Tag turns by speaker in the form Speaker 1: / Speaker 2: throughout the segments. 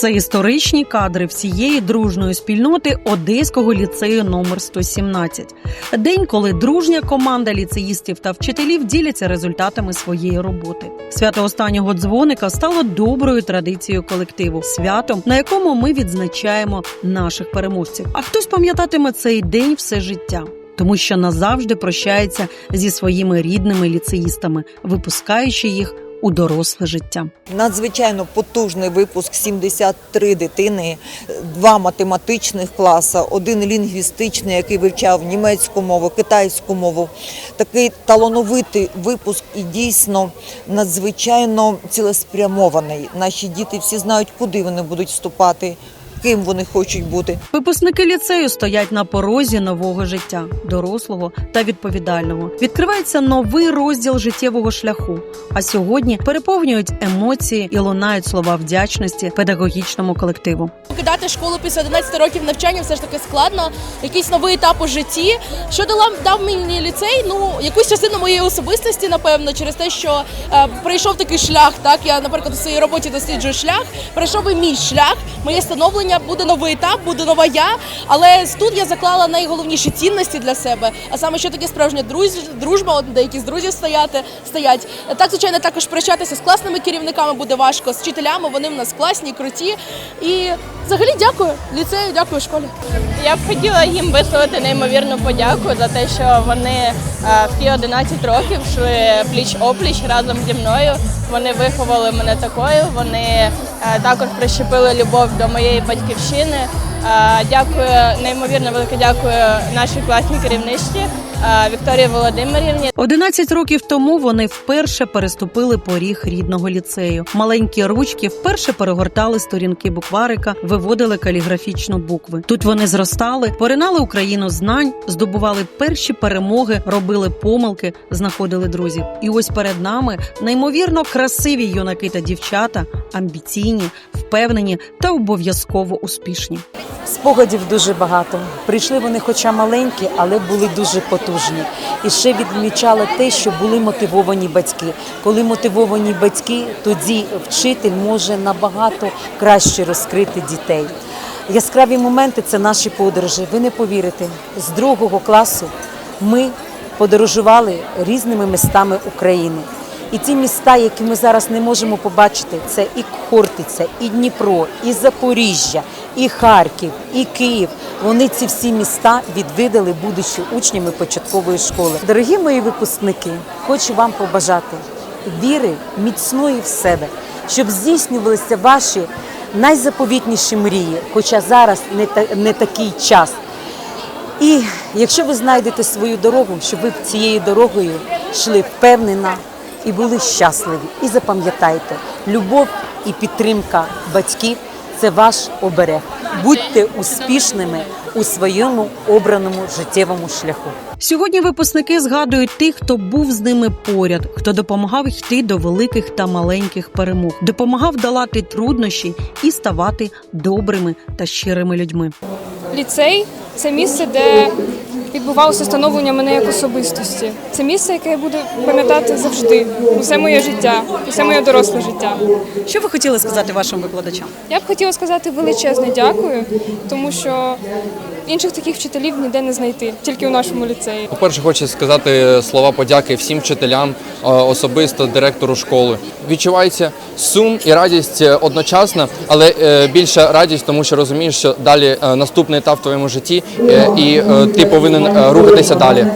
Speaker 1: Це історичні кадри всієї дружної спільноти Одеського ліцею номер 117. День, коли дружня команда ліцеїстів та вчителів діляться результатами своєї роботи. Свято останнього дзвоника стало доброю традицією колективу, святом, на якому ми відзначаємо наших переможців. А хтось пам'ятатиме цей день все життя. Тому що назавжди прощається зі своїми рідними ліцеїстами, випускаючи їх у доросле життя.
Speaker 2: Надзвичайно потужний випуск 73 дитини, два математичних класи, один лінгвістичний, який вивчав німецьку мову, китайську мову. Такий талановитий випуск і дійсно надзвичайно цілеспрямований. Наші діти всі знають, куди вони будуть вступати, ким вони хочуть бути.
Speaker 1: Випускники ліцею стоять на порозі нового життя, дорослого та відповідального. Відкривається новий розділ життєвого шляху. А сьогодні переповнюють емоції і лунають слова вдячності педагогічному колективу.
Speaker 3: Покидати школу після 11 років навчання все ж таки складно. Якийсь новий етап у житті. Що дала дав мені ліцей? Ну якусь частину моєї особистості, напевно, через те, що е, пройшов такий шлях. Так я, наприклад, у своїй роботі досліджую шлях. Пройшов і мій шлях. Моє становлення буде новий етап, буде нова я. Але тут я заклала найголовніші цінності для себе. А саме що таке справжня дружба, деякі з друзів стояти стоять. Так, звичайно, також прощатися з класними керівниками буде важко, з вчителями. Вони в нас класні, круті. І взагалі дякую ліцею, дякую школі.
Speaker 4: Я б хотіла їм висловити неймовірну подяку за те, що вони е, в ті 11 років йшли пліч опліч разом зі мною. Вони виховали мене такою. Вони також прищепили любов до моєї батьківщини. Е, Дякую, неймовірно велике дякую нашій класній керівничці е, Вікторії Володимирівні.
Speaker 1: 11 років тому вони вперше переступили поріг рідного ліцею. Маленькі ручки вперше перегортали сторінки букварика, виводили каліграфічно букви. Тут вони зростали, поринали Україну знань, здобували перші перемоги, робили помилки, знаходили друзів. І ось перед нами неймовірно красиві юнаки та дівчата, амбіційні, впевнені та обов'язково успішні.
Speaker 5: Спогадів дуже багато. Прийшли вони, хоча маленькі, але були дуже потужні. І ще відмічала те, що були мотивовані батьки. Коли мотивовані батьки, тоді вчитель може набагато краще розкрити дітей. Яскраві моменти це наші подорожі. Ви не повірите, з другого класу ми подорожували різними містами України. І ті міста, які ми зараз не можемо побачити, це і Хортиця, і Дніпро, і Запоріжжя, і Харків, і Київ. Вони ці всі міста відвідали, будучи учнями початкової школи. Дорогі мої випускники, хочу вам побажати віри міцної в себе, щоб здійснювалися ваші найзаповітніші мрії, хоча зараз не, та, не такий час. І якщо ви знайдете свою дорогу, щоб ви цією дорогою йшли впевнено і були щасливі. І запам'ятайте, любов і підтримка батьків це ваш оберег. Будьте успішними у своєму обраному життєвому шляху.
Speaker 1: Сьогодні випускники згадують тих, хто був з ними поряд, хто допомагав йти до великих та маленьких перемог, допомагав долати труднощі і ставати добрими та щирими людьми.
Speaker 6: Ліцей це місце, де відбувалося становлення мене як особистості. Це місце, яке я буду пам'ятати завжди, усе моє життя, усе моє доросле життя.
Speaker 1: Що ви хотіли сказати вашим викладачам?
Speaker 6: Я б хотіла сказати величезне дякую, тому що інших таких вчителів ніде не знайти, тільки у нашому ліцеї.
Speaker 7: По-перше, хочу сказати слова подяки всім вчителям, е, особисто директору школи. Відчувається сум і радість е, одночасно, але е, більша радість, тому що розумієш, що далі наступний етап в твоєму житті, і ти повинен рухатися далі.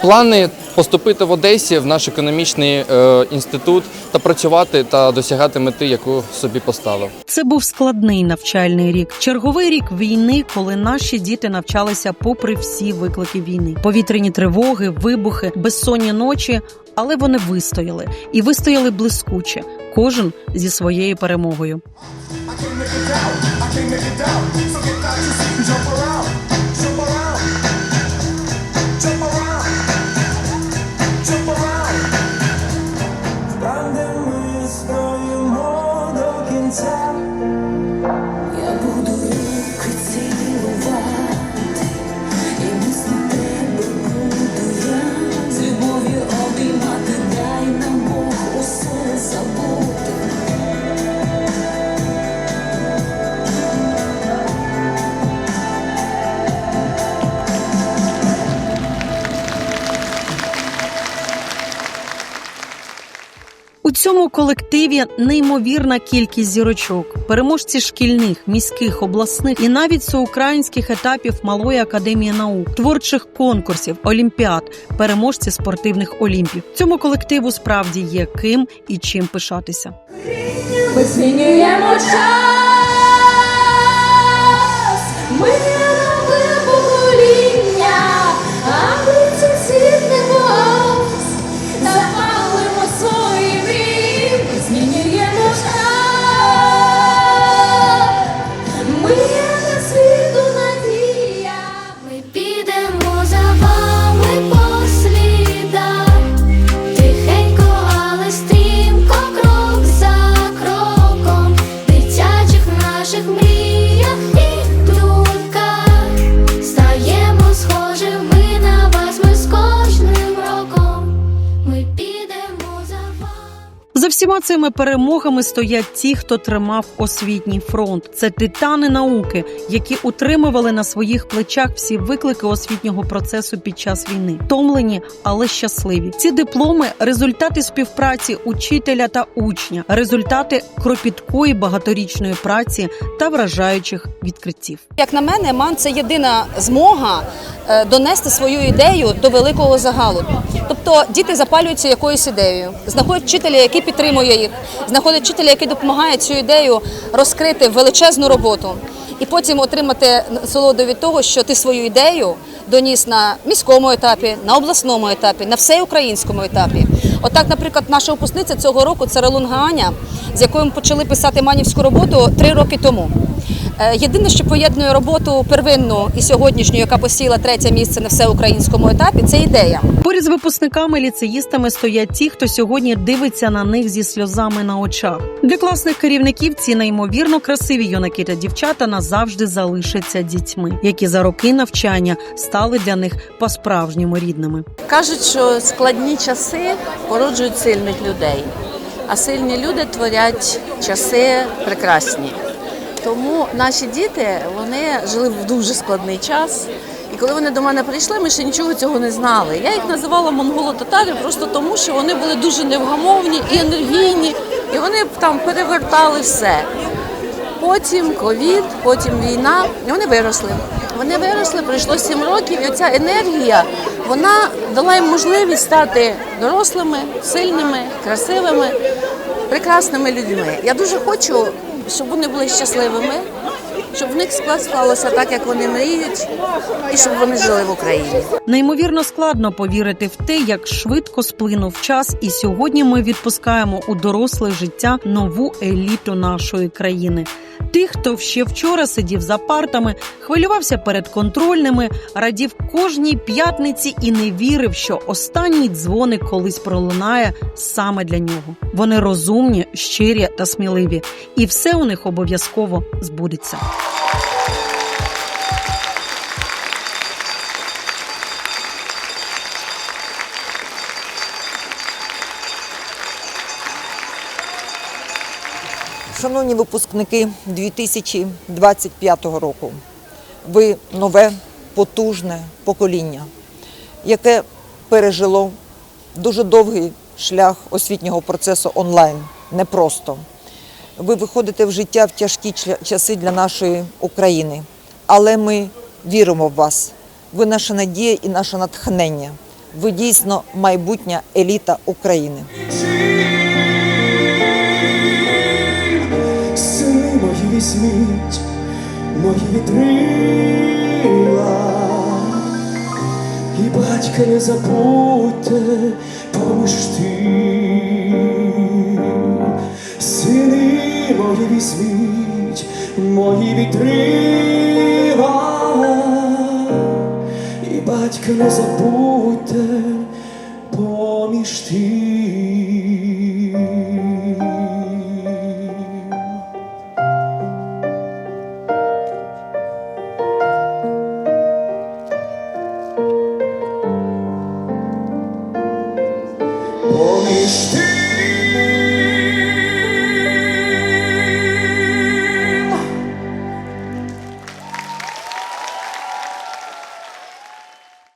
Speaker 7: Плани поступити в Одесі в наш економічний е, інститут та працювати та досягати мети, яку собі поставив.
Speaker 1: Це був складний навчальний рік, черговий рік війни, коли наші діти навчалися попри всі виклики війни, повітряні тривоги, вибухи, безсонні ночі. Але вони вистояли і вистояли блискуче, кожен зі своєю перемогою. Всьому колективі неймовірна кількість зірочок, переможці шкільних, міських, обласних і навіть соукраїнських етапів малої академії наук, творчих конкурсів, олімпіад, переможці спортивних олімпів. Цьому колективу справді є ким і чим пишатися.
Speaker 8: Ми змінюємо час,
Speaker 1: всіма цими перемогами стоять ті, хто тримав освітній фронт. Це титани науки, які утримували на своїх плечах всі виклики освітнього процесу під час війни. Томлені, але щасливі. Ці дипломи результати співпраці учителя та учня, результати кропіткої багаторічної праці та вражаючих відкриттів.
Speaker 9: Як на мене, МАН це єдина змога е, донести свою ідею до великого загалу. Тобто діти запалюються якоюсь ідеєю, знаходять вчителя, який підтримує їх, знаходить вчителя, який допомагає цю ідею розкрити величезну роботу, і потім отримати солоду від того, що ти свою ідею доніс на міському етапі, на обласному етапі, на всеукраїнському етапі. Отак, наприклад, наша випускниця цього року це Релунга Аня, з якою ми почали писати манівську роботу три роки тому. Е, Єдине, що поєднує роботу первинну і сьогоднішню, яка посіла третє місце на всеукраїнському етапі, це ідея.
Speaker 1: Поряд з випускниками ліцеїстами стоять ті, хто сьогодні дивиться на них зі сльозами на очах. Для класних керівників ці неймовірно красиві юнаки та дівчата назавжди залишаться дітьми, які за роки навчання стали для них по-справжньому рідними.
Speaker 10: Кажуть, що складні часи породжують сильних людей, а сильні люди творять часи прекрасні. Тому наші діти вони жили в дуже складний час. І коли вони до мене прийшли, ми ще нічого цього не знали. Я їх називала монголо-татари просто тому, що вони були дуже невгамовні і енергійні, і вони там перевертали все. Потім ковід, потім війна, і вони виросли. Вони виросли, пройшло сім років, і ця енергія вона дала їм можливість стати дорослими, сильними, красивими, прекрасними людьми. Я дуже хочу, щоб вони були щасливими, щоб в них склалося так, як вони мріють, і щоб вони жили в Україні.
Speaker 1: Неймовірно складно повірити в те, як швидко сплинув час, і сьогодні ми відпускаємо у доросле життя нову еліту нашої країни. Тих, хто ще вчора сидів за партами, хвилювався перед контрольними, радів кожній п'ятниці і не вірив, що останній дзвоник колись пролунає саме для нього. Вони розумні, щирі та сміливі, і все у них обов'язково збудеться.
Speaker 2: Шановні випускники 2025 року, ви нове потужне покоління, яке пережило дуже довгий шлях освітнього процесу онлайн. Непросто. Ви виходите в життя в тяжкі часи для нашої України, але ми віримо в вас. Ви наша надія і наше натхнення. Ви дійсно майбутня еліта України.
Speaker 8: Сини мої візьміть, мої вітрила, і батька не забудьте поміж. Мої вітрила, і батька не забудьте поміж тим.